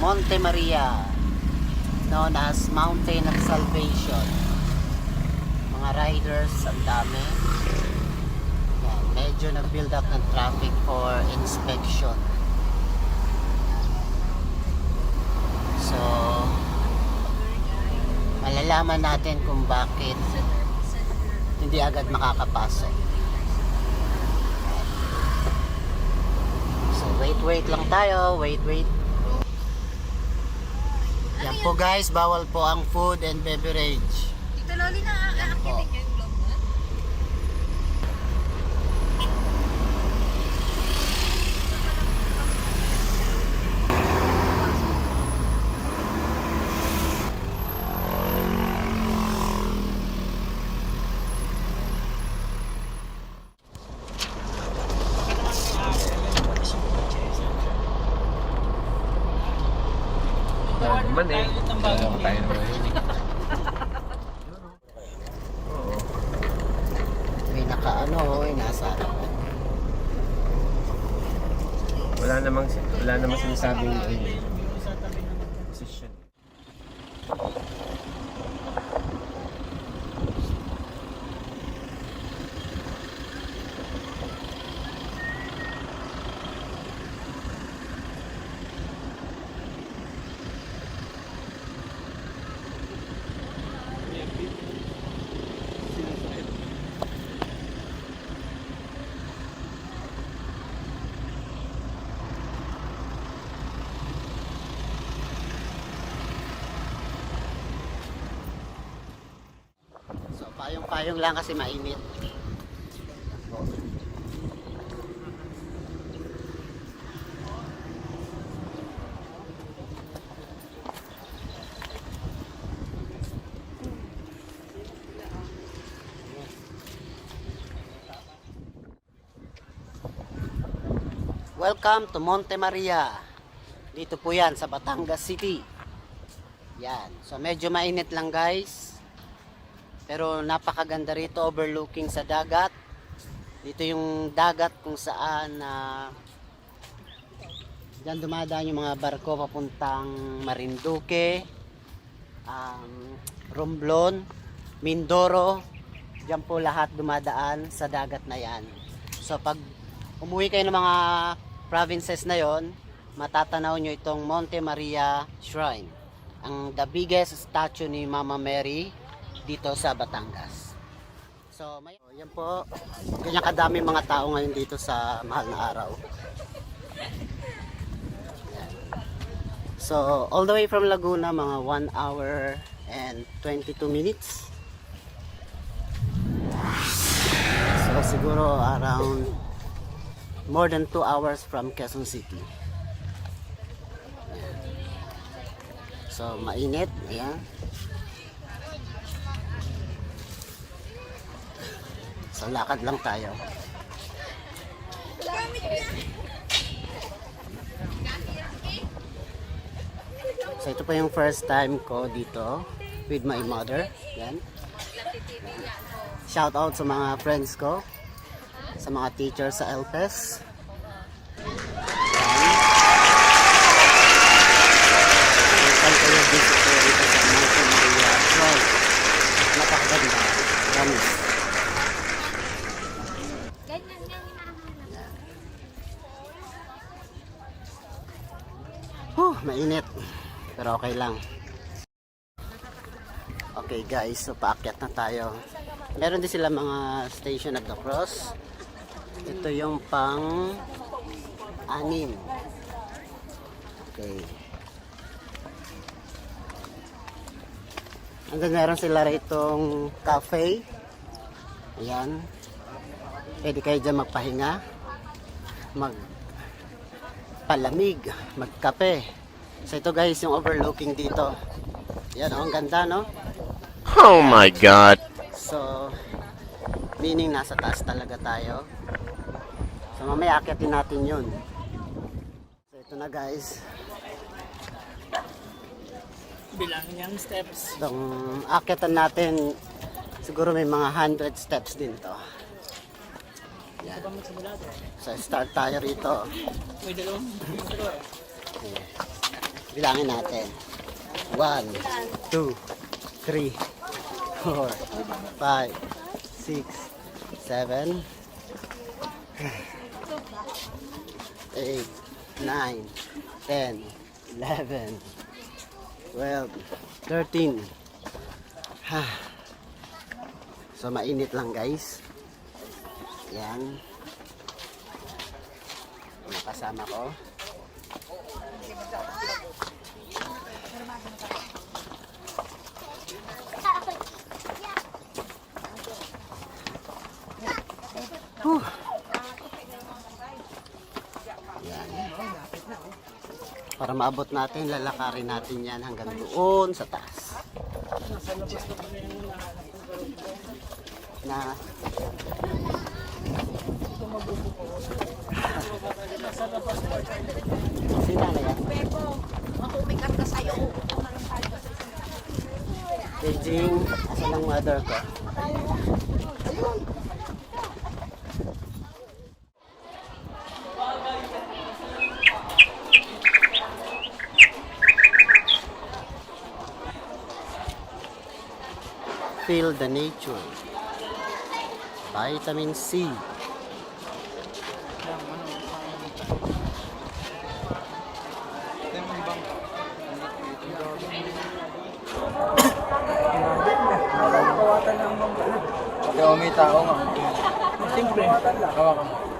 Monte Maria, known as Mountain of Salvation. Mga riders, ang dami. Yan, medyo nag-build up ng traffic for inspection. So, malalaman natin kung bakit hindi agad makakapasok. So, wait, wait lang tayo. Wait, wait. Yan po guys, bawal po ang food and beverage. Naman eh. Naman tayo naman yun. Oo. May nakaano, may nasa ano. Wala namang, wala namang sinasabing ano, position. Payong-payong lang kasi mainit. Welcome to Monte Maria. Dito po yan sa Batangas City. Yan. So medyo mainit lang guys. Pero napakaganda rito overlooking sa dagat. Dito yung dagat kung saan na Diyan dumadaan yung mga barko papuntang Marinduque, um, Romblon, Mindoro. Diyan po lahat dumadaan sa dagat na yan. So pag umuwi kayo ng mga provinces na yon, matatanaw nyo itong Monte Maria Shrine. Ang the biggest statue ni Mama Mary dito sa Batangas. So, may, yan po. Ganyan kadami mga tao ngayon dito sa mahal na araw. So, all the way from Laguna, mga 1 hour and 22 minutes. So, siguro around more than 2 hours from Quezon City. So, mainit. Ayan. So, lakad lang tayo. So, ito pa yung first time ko dito with my mother. Yan. Shout out sa mga friends ko, sa mga teachers sa LPES. Welcome to your visit ko dito sa Monte Maria Shrine. Napakaganda. Promise. Ganyan nga hinahanap. Huh, mainit. Pero okay lang. Okay guys, so paakyat na tayo. Meron din sila mga station at the cross. Ito yung pang anim. Okay. Then meron sila rito cafe. Ayan. Pwede kayo dyan magpahinga. Mag palamig, magkape. So ito guys, yung overlooking dito. Yan, oh, ang ganda, no? Oh my God. So, meaning nasa taas talaga tayo. So mamaya akyatin natin yun. So ito na guys. Bilangin niyang steps. Itong akyatan natin, siguro may mga 100 steps din to. Yan. So start tayo rito. May dalawang dalawa. Bilangin natin. One, two, three, four, five, six, seven, eight, nine, ten, eleven, twelve, thirteen. Ha. So mainit lang guys. Yan. Yung kasama ko. Whew. Yan. Para maabot natin, lalakarin natin yan hanggang doon sa taas. Na Sila na yan? Beijing, asan ang mother ko? Feel the nature. Vitamin C. Kaya may tao nga. Simple. Hawakan mo.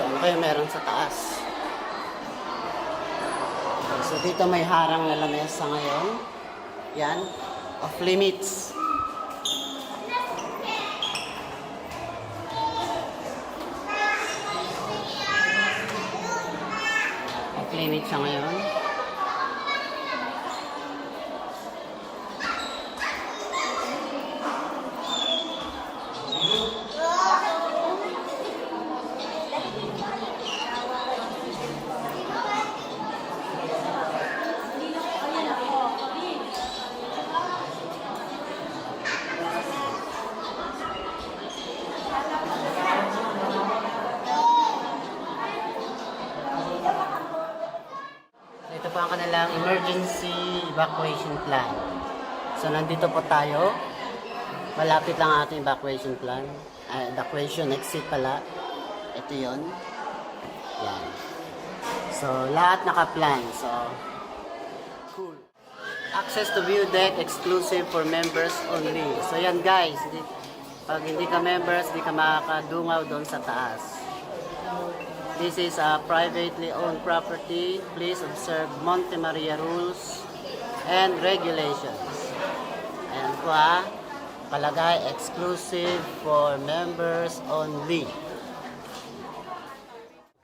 So ano kaya meron sa taas? So dito may harang na lamesa ngayon. Yan. Off limits. Off limits siya ngayon. So, ito po ang kanilang emergency evacuation plan. So, nandito po tayo. Malapit lang ang ating evacuation plan. Ah, evacuation exit pala. Ito yon. Yan. So, lahat naka-plan. So, cool. Access to view deck exclusive for members only. So, yan guys. Pag hindi ka members, hindi ka makakadungaw doon sa taas. This is a privately owned property. Please observe Monte Maria rules and regulations. Ayan po ha. Palagay exclusive for members only.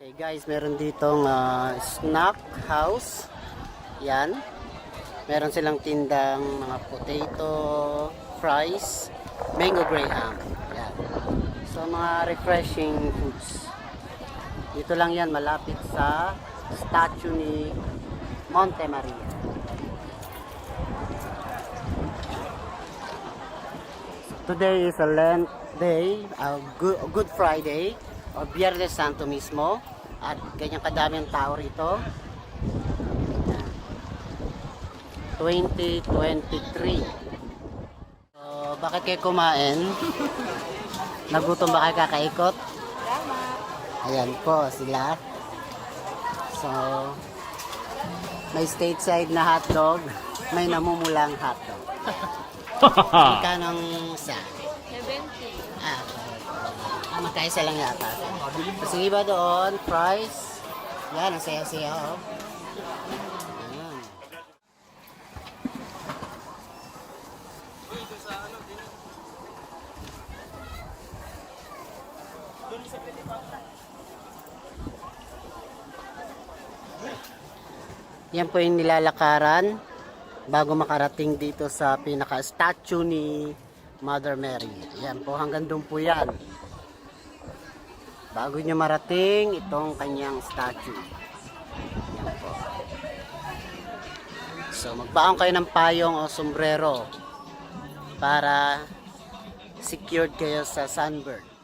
Okay guys, meron ditong ah, snack house. Yan. Meron silang tindang mga potato, fries, mango graham. Yan. So mga refreshing foods. Dito lang yan, malapit sa statue ni Monte Maria. Today is a Lent Day, a Good, Good Friday, o Biyernes Santo mismo. At ganyan kadaming tao rito. Yan. 2023. So, bakit kayo kumain? Nagutom ba kayo kakaikot? Ayan po sila. So, may stateside na hotdog, may namumulang hotdog. Magkano ang isa? 70. Ah, ah magkaisa lang yata. Kasi iba doon, price. Yan, ang saya-saya. Oh. Yan po yung nilalakaran bago makarating dito sa pinaka-statue ni Mother Mary. Yan po, hanggang doon po yan. Bago nyo marating itong kanyang statue. Yan po. So, magbaon kayo ng payong o sombrero para secured kayo sa sunburn.